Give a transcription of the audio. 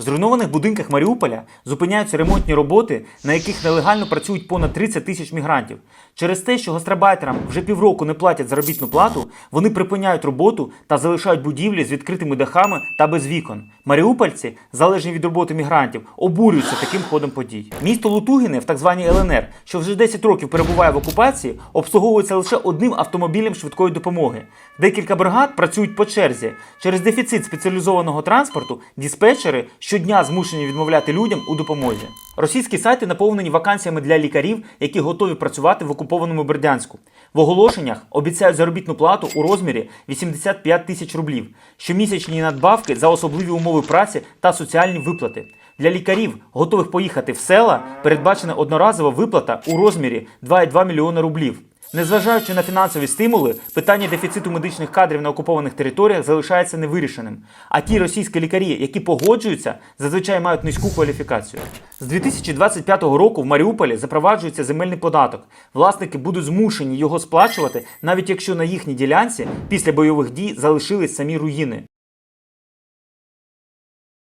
В зруйнованих будинках Маріуполя зупиняються ремонтні роботи, на яких нелегально працюють понад 30 тисяч мігрантів. Через те, що гастарбайтерам вже півроку не платять заробітну плату, вони припиняють роботу та залишають будівлі з відкритими дахами та без вікон. Маріупольці, залежні від роботи мігрантів, обурюються таким ходом подій. Місто Лутугіне в так званій ЛНР, що вже 10 років перебуває в окупації, обслуговується лише одним автомобілем швидкої допомоги. Декілька бригад працюють по черзі. Через дефіцит спеціалізованого транспорту диспетчери щодня змушені відмовляти людям у допомозі. Російські сайти наповнені вакансіями для лікарів, які готові працювати в окупованому Бердянську. В оголошеннях обіцяють заробітну плату у розмірі 85 тисяч рублів, щомісячні надбавки за особливі умови праці та соціальні виплати. Для лікарів, готових поїхати в села, передбачена одноразова виплата у розмірі 2,2 мільйона рублів. Незважаючи на фінансові стимули, питання дефіциту медичних кадрів на окупованих територіях залишається невирішеним. А ті російські лікарі, які погоджуються, зазвичай мають низьку кваліфікацію. З 2025 року в Маріуполі запроваджується земельний податок. Власники будуть змушені його сплачувати, навіть якщо на їхній ділянці після бойових дій залишились самі руїни.